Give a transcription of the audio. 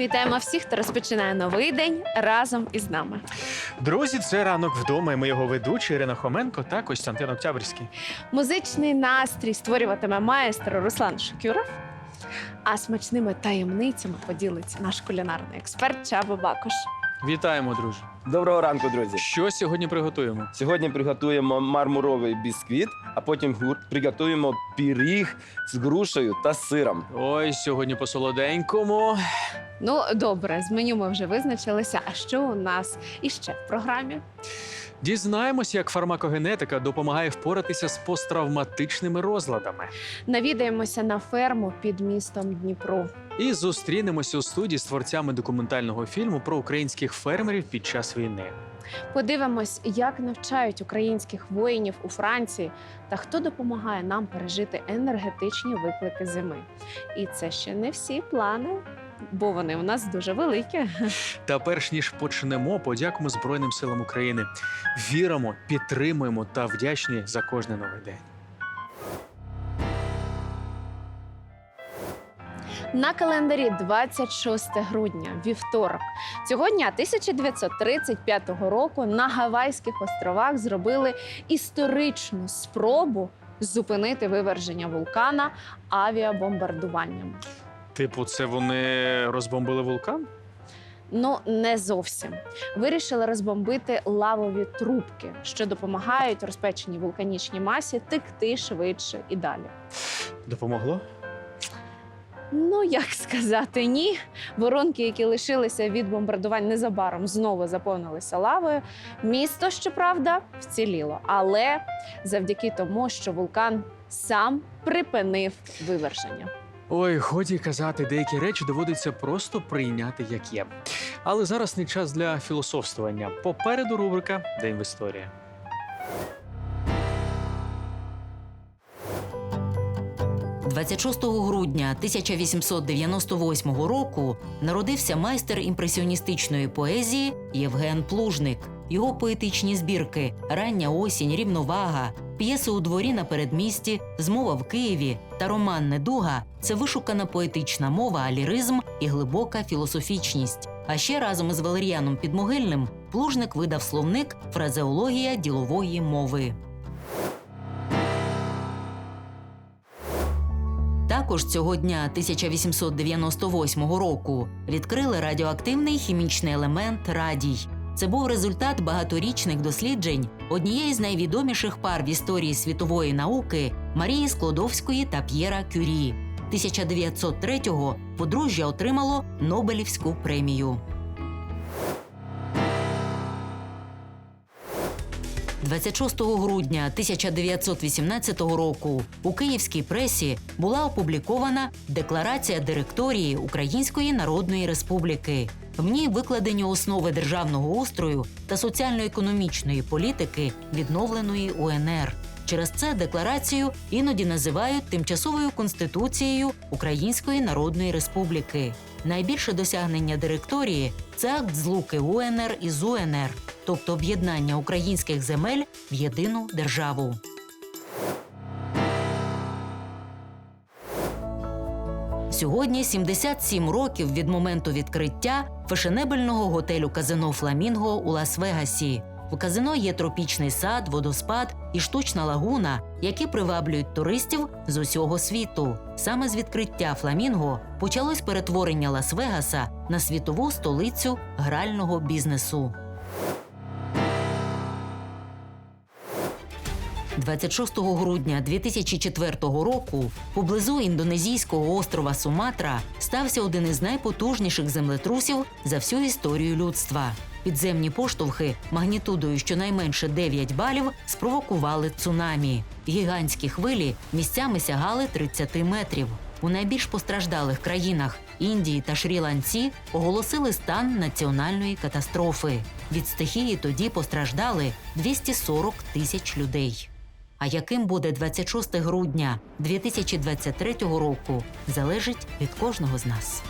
Вітаємо всіх, хто розпочинає новий день разом із нами. Друзі, це ранок вдома. і Ми його ведучі Ірина Хоменко та Костянтин Октябрьський. Музичний настрій створюватиме маестро Руслан Шокюров. А смачними таємницями поділиться наш кулінарний експерт Чабо Бакош. Вітаємо, друже. Доброго ранку, друзі. Що сьогодні приготуємо? Сьогодні приготуємо мармуровий бісквіт, а потім гур- приготуємо пиріг з грушею та сиром. Ой, сьогодні по солоденькому. Ну, добре, з меню ми вже визначилися. А що у нас іще в програмі? Дізнаємось, як фармакогенетика допомагає впоратися з посттравматичними розладами. Навідаємося на ферму під містом Дніпро. І зустрінемося у студії з творцями документального фільму про українських фермерів під час війни. Подивимось, як навчають українських воїнів у Франції та хто допомагає нам пережити енергетичні виклики зими. І це ще не всі плани, бо вони у нас дуже великі. Та перш ніж почнемо, подякуємо Збройним силам України. Віримо, підтримуємо та вдячні за кожний новий день. На календарі 26 грудня, вівторок. Цього дня 1935 року на Гавайських островах зробили історичну спробу зупинити виверження вулкана авіабомбардуванням. Типу, це вони розбомбили вулкан? Ну, не зовсім. Вирішили розбомбити лавові трубки, що допомагають розпеченій вулканічній масі текти швидше і далі. Допомогло? Ну, як сказати, ні. Воронки, які лишилися від бомбардувань, незабаром знову заповнилися лавою. Місто, щоправда, вціліло, але завдяки тому, що вулкан сам припинив виверження. Ой, годі казати, деякі речі доводиться просто прийняти як є. Але зараз не час для філософствування. Попереду рубрика День в історії. – 26 грудня 1898 року народився майстер імпресіоністичної поезії Євген Плужник. Його поетичні збірки Рання осінь, рівновага, п'єси у дворі на передмісті, Змова в Києві та роман Недуга це вишукана поетична мова, ліризм і глибока філософічність. А ще разом із Валеріаном Підмогильним Плужник видав словник Фразеологія ділової мови. Також цього дня 1898 року відкрили радіоактивний хімічний елемент радій. Це був результат багаторічних досліджень однієї з найвідоміших пар в історії світової науки Марії Склодовської та П'єра Кюрі. 1903-го подружжя отримало Нобелівську премію. 26 грудня 1918 року у київській пресі була опублікована декларація директорії Української Народної Республіки. В ній викладені основи державного устрою та соціально-економічної політики відновленої УНР. Через це декларацію іноді називають тимчасовою конституцією Української Народної Республіки. Найбільше досягнення директорії це акт злуки УНР із УНР, тобто об'єднання українських земель в єдину державу. Сьогодні 77 років від моменту відкриття фешенебельного готелю казино Фламінго у Лас-Вегасі. В казино є тропічний сад, водоспад і штучна лагуна, які приваблюють туристів з усього світу. Саме з відкриття Фламінго почалось перетворення Лас-Вегаса на світову столицю грального бізнесу. 26 грудня 2004 року поблизу індонезійського острова Суматра стався один із найпотужніших землетрусів за всю історію людства. Підземні поштовхи магнітудою щонайменше 9 балів спровокували цунамі. Гігантські хвилі місцями сягали 30 метрів. У найбільш постраждалих країнах Індії та Шрі-Ланці оголосили стан національної катастрофи. Від стихії тоді постраждали 240 тисяч людей. А яким буде 26 грудня 2023 року, залежить від кожного з нас.